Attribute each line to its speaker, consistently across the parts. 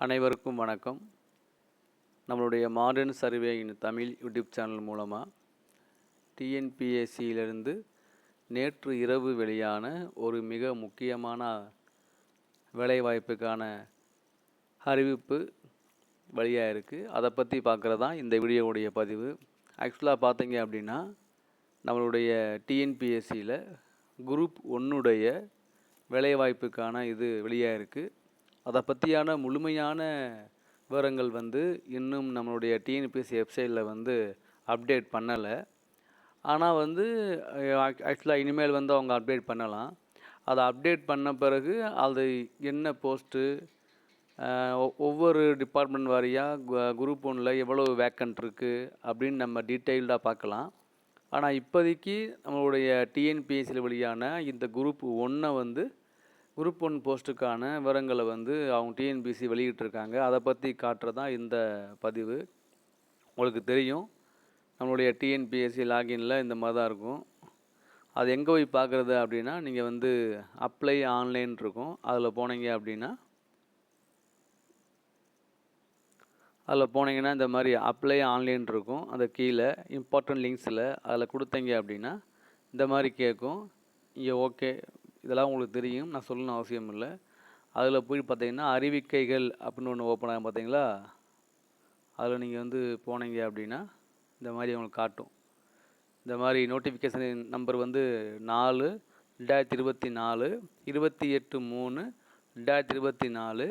Speaker 1: அனைவருக்கும் வணக்கம். நம்மளுடைய modern survey in Tamil YouTube channel மூலமாக டிஎன்பிஎஸ்சியிலிருந்து நேற்று இரவு வெளியான ஒரு மிக முக்கியமான வேலைவாய்ப்புக்கான அறிவிப்பு வழியாக இருக்குது அதை பற்றி பார்க்குறது தான் இந்த வீடியோவுடைய பதிவு. ஆக்சுவலாக பார்த்தீங்க அப்படின்னா நம்மளுடைய டிஎன்பிஎஸ்சியில் குரூப் ஒன்னுடைய வேலைவாய்ப்புக்கான இது வெளியாக இருக்குது அதை பற்றியான முழுமையான விவரங்கள் வந்து இன்னும் நம்மளுடைய டிஎன்பிஎஸ்சி வெப்சைட்டில் வந்து அப்டேட் பண்ணலை. ஆனால் வந்து ஆக்சுவலாக இனிமேல் வந்து அவங்க அப்டேட் பண்ணலாம். அதை அப்டேட் பண்ண பிறகு அது என்ன போஸ்ட்டு ஒவ்வொரு டிபார்ட்மெண்ட் வாரியாக குரூப் ஒன்றில் எவ்வளோ வேக்கண்ட் இருக்குது அப்படின்னு நம்ம டீட்டெயில்டாக பார்க்கலாம். ஆனால் இப்போதைக்கு நம்மளுடைய டிஎன்பிஎஸ்சியில் வழியான இந்த குரூப் ஒன்றை வந்து குரூப் ஒன் போஸ்ட்டுக்கான விவரங்களை வந்து அவங்க டிஎன்பிசி வெளியிட்டிருக்காங்க. அதை பற்றி காட்டுறது தான் இந்த பதிவு. உங்களுக்கு தெரியும். நம்மளுடைய டிஎன்பிஎஸ்சி லாகின்ல இந்த மாதிரி தான் இருக்கும். அது எங்கே போய் பார்க்குறது அப்படின்னா நீங்கள் வந்து அப்ளை ஆன்லைன் இருக்கும். அதில் போனீங்க அப்படின்னா அதில் போனீங்கன்னா இந்த மாதிரி அப்ளை ஆன்லைன் இருக்கும். அந்த கீழே இம்பார்ட்டன்ட் லிங்க்ஸில் அதில் கொடுத்தீங்க அப்படின்னா இந்த மாதிரி கேட்கும். இங்கே ஓகே இதெல்லாம் உங்களுக்கு தெரியும். நான் சொல்லணும் அவசியம் இல்லை. அதில் போய் பார்த்தீங்கன்னா அறிவிக்கைகள் அப்படின்னு ஒன்று ஓப்பன் ஆகும் பார்த்தீங்களா? அதில் நீங்கள் வந்து போனீங்க அப்படின்னா இந்த மாதிரி உங்களுக்கு காட்டும். இந்த மாதிரி நோட்டிஃபிகேஷன் நம்பர் வந்து நாலு ரெண்டாயிரத்தி இருபத்தி நாலு இருபத்தி எட்டு மூணு ரெண்டாயிரத்தி இருபத்தி நாலு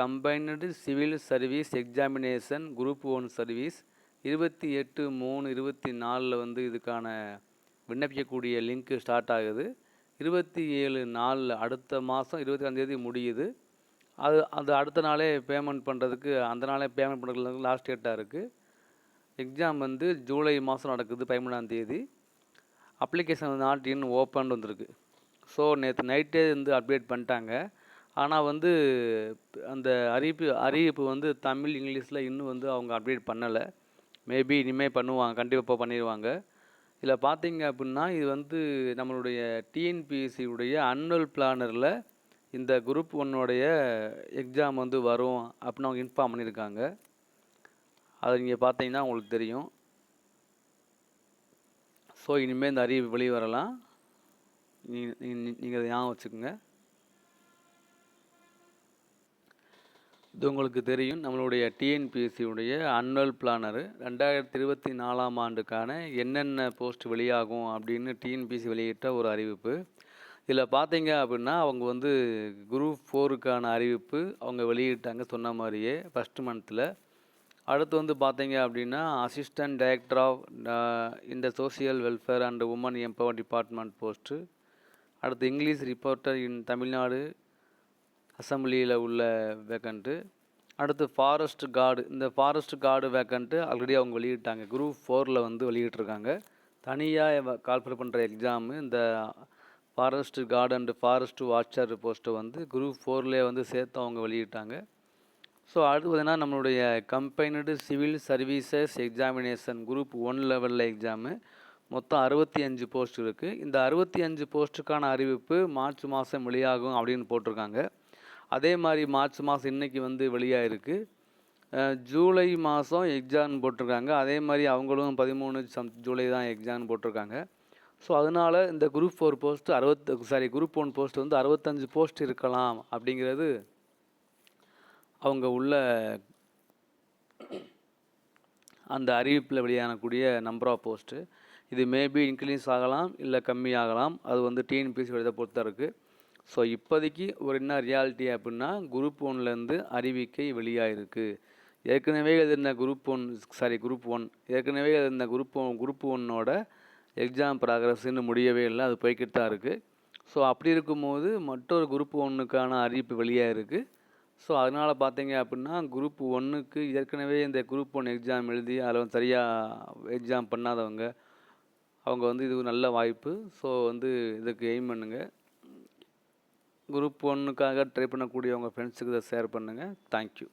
Speaker 1: combined civil service examination group one service இருபத்தி எட்டு மூணு இருபத்தி நாலில் வந்து இதுக்கான விண்ணப்பிக்கக்கூடிய லிங்க்கு ஸ்டார்ட் ஆகுது. இருபத்தி ஏழு நாலில் அடுத்த மாதம் இருபத்தி ஏழாந்தேதி முடியுது. அது அது அடுத்த நாளே பேமெண்ட் பண்ணுறதுக்கு அந்த நாளே பேமெண்ட் பண்ணுறதுக்கு லாஸ்ட் டேட்டாக இருக்குது எக்ஸாம் வந்து ஜூலை மாதம் நடக்குது பதிமூணாம் தேதி. அப்ளிகேஷன் நாட் இன் ஓப்பன் வந்திருக்கு. ஸோ நேற்று நைட்டே வந்து அப்டேட் பண்ணிட்டாங்க. ஆனால் வந்து அந்த அறிவிப்பு அறிவிப்பு வந்து தமிழ் இங்கிலீஷில் இன்னும் வந்து அவங்க அப்டேட் பண்ணலை. மேபி இனிமேல் பண்ணுவாங்க கண்டிப்பாக பண்ணிடுவாங்க இதில் பார்த்தீங்க அப்படின்னா இது வந்து நம்மளுடைய டிஎன்பிஎஸ்சியுடைய அனுவல் பிளானரில் இந்த குரூப் ஒன்னுடைய எக்ஸாம் வந்து வரும் அப்படின்னு அவங்க இன்ஃபார்ம் பண்ணியிருக்காங்க. அது நீங்கள் பார்த்தீங்கன்னா உங்களுக்கு தெரியும். ஸோ இனிமேல் இந்த அறிவிப்பு வெளியே வரலாம். நீங்கள் அதை ஞாபகம் வச்சுக்கோங்க. இது உங்களுக்கு தெரியும். நம்மளுடைய டிஎன்பிஎஸ்சியுடைய அன்வல் பிளானரு ரெண்டாயிரத்தி இருபத்தி நாலாம் ஆண்டுக்கான என்னென்ன போஸ்ட் வெளியாகும் அப்படின்னு டிஎன்பிஎஸ்சி வெளியிட்ட ஒரு அறிவிப்பு. இதில் பார்த்தீங்க அப்படின்னா அவங்க வந்து குரூப் ஃபோருக்கான அறிவிப்பு அவங்க வெளியிட்டாங்க சொன்ன மாதிரியே ஃபஸ்ட் மந்தில் அடுத்து வந்து பார்த்தீங்க அப்படின்னா அசிஸ்டன்ட் டைரக்டர் ஆஃப் இந்த social welfare and woman empower department post அடுத்து இங்கிலீஷ் ரிப்போர்ட்டர் இன் தமிழ்நாடு அசம்பிளியில் உள்ள வேக்கண்ட்டு அடுத்து ஃபாரஸ்ட் கார்டு இந்த ஃபாரஸ்ட் கார்டு வேக்கண்ட்டு ஆல்ரெடி அவங்க வெளியிட்டாங்க. குரூப் ஃபோரில் வந்து வெளியிட்ருக்காங்க தனியாக கால்ஃபர் பண்ணுற எக்ஸாமு இந்த forest guard and forest watcher போஸ்ட்டை வந்து குரூப் ஃபோர்லேயே வந்து சேர்த்து அவங்க வெளியிட்டாங்க. ஸோ அடுத்து பார்த்தீங்கன்னா நம்மளுடைய combined civil services examination group one லெவலில் எக்ஸாமு மொத்தம் அறுபத்தி அஞ்சு போஸ்ட் இருக்குது இந்த அறுபத்தி அஞ்சு போஸ்ட்டுக்கான அறிவிப்பு மார்ச் மாதம் வெளியாகும் அப்படின்னு போட்டிருக்காங்க. அதே மாதிரி மார்ச் மாதம் இன்றைக்கி வந்து வெளியாக இருக்குது ஜூலை மாதம் எக்ஸாம் போட்டிருக்காங்க. அதே மாதிரி அவங்களும் பதிமூணு சம் ஜூலை தான் எக்ஸாம் போட்டிருக்காங்க. ஸோ அதனால் இந்த குரூப் ஃபோர் போஸ்ட்டு அறுபத்து சாரி குரூப் ஒன் போஸ்ட் வந்து அறுபத்தஞ்சு போஸ்ட் இருக்கலாம் அப்படிங்கிறது அவங்க உள்ள அந்த அறிவிப்பில் வெளியானக்கூடிய நம்பர் ஆஃப் போஸ்ட்டு இது மேபி இன்க்ரீஸ் ஆகலாம் இல்லை கம்மி ஆகலாம் அது வந்து டிஎன்பிசி எழுத பொறுத்த இருக்குது ஸோ இப்போதைக்கு ஒரு என்ன ரியாலிட்டி அப்படின்னா குரூப் ஒன்லேருந்து அறிவிக்கை வெளியாகிருக்கு ஏற்கனவே எழுதின group one sorry group one ஏற்கனவே எழுதின குரூப் ஒன் குரூப் ஒன்னோட எக்ஸாம் ப்ராக்ரஸ் இன்னும் முடியவே இல்லை. அது போய்கிட்டு தான் இருக்குது ஸோ அப்படி இருக்கும்போது மற்றொரு குரூப் ஒன்றுக்கான அறிவிப்பு வெளியாக இருக்குது ஸோ அதனால் பார்த்தீங்க அப்படின்னா குரூப் ஒன்றுக்கு ஏற்கனவே இந்த குரூப் ஒன் எக்ஸாம் எழுதி அதில் வந்து சரியாக எக்ஸாம் பண்ணாதவங்க அவங்க வந்து இது நல்ல வாய்ப்பு. ஸோ வந்து இதுக்கு எய்ம் பண்ணுங்கள் குரூப் ஒன்றுக்காக ட்ரை பண்ணக்கூடிய உங்கள் ஃப்ரெண்ட்ஸுக்கு இதை ஷேர் பண்ணுங்கள் தேங்க்யூ